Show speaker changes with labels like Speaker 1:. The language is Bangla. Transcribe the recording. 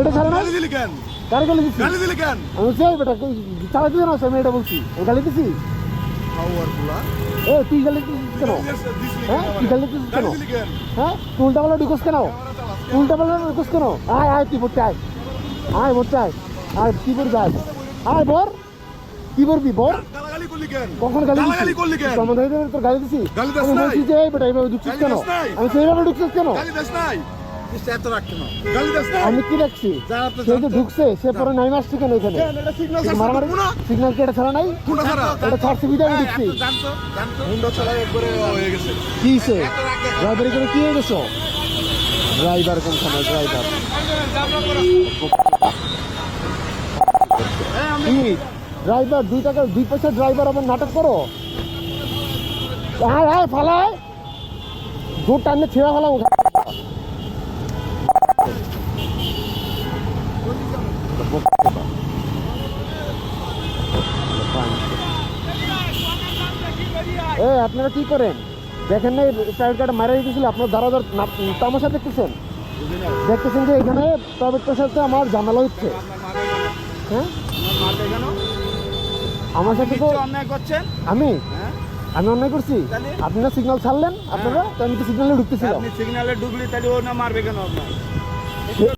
Speaker 1: এটা ছাড়ে না।
Speaker 2: গালি দিলি কেন?
Speaker 1: গাড়ি গালি দিচ্ছি
Speaker 2: গালি দিলি কেন?
Speaker 1: আমি চাই বেটা এটা বলছি। আমি গালি দিছি?
Speaker 2: খাওয়ারগুলা?
Speaker 1: এ তুই গালি দিছিস কেন? হ্যাঁ তুই গালি দিছিস কেন? হ্যাঁ তুই উল্টা পাল্টা ঢুকোস কেন? তুই উল্টা পাল্টা ঢুকোস কেন? আয় আয় তুই পড়তে আয়। আয় পড়তে আয়। আয় কি করবি আয়? আয় বর কি করবি বর কখন গালি
Speaker 2: করলি কেন?
Speaker 1: তোর গালি দিছি
Speaker 2: গালি
Speaker 1: যে বেটা এইভাবে ঢুকছিস কেন? আমি সেইভাবে ঢুকছিস কেন?
Speaker 2: গালি দিস নাই।
Speaker 3: এত
Speaker 1: আমি কি রাখছি? সে যে ঢুকছে সে পরে নাই মারামারি সিগন্যাল কি এটা ছাড়া নাই? এটা ছাড়ছে বিদায় আমি
Speaker 2: হয়ে
Speaker 1: কি সে ড্রাইভার এখানে কি হয়ে গেছো ড্রাইভার কোন সময়? ড্রাইভার ড্রাইভার দুই টাকা দুই পয়সা ড্রাইভার আবার নাটক করো? হ্যাঁ হায় ফালায়। দূর টানলে ছেড়ে ফেলাম এ আপনারা কি করেন? দেখেন না প্রাইভেট কার্ড মারা দিয়েছিল আপনার দাঁড় তামাশা দেখতেছেন? দেখতেছেন যে এখানে প্রাইভেট সাথে আমার ঝামেলা হচ্ছে। হ্যাঁ? আমার সাথে তো
Speaker 3: অন্যায় করছেন?
Speaker 1: আমি?
Speaker 3: হ্যাঁ?
Speaker 1: আমি অন্যায় করছি? আপনারা সিগন্যাল ছাড়লেন? আপনারা? তো আমি তো সিগন্যালে ঢুকতেছিলাম।
Speaker 3: আপনি সিগনালে ঢুকলি তাহলে ও না মারবে কেন আপনার?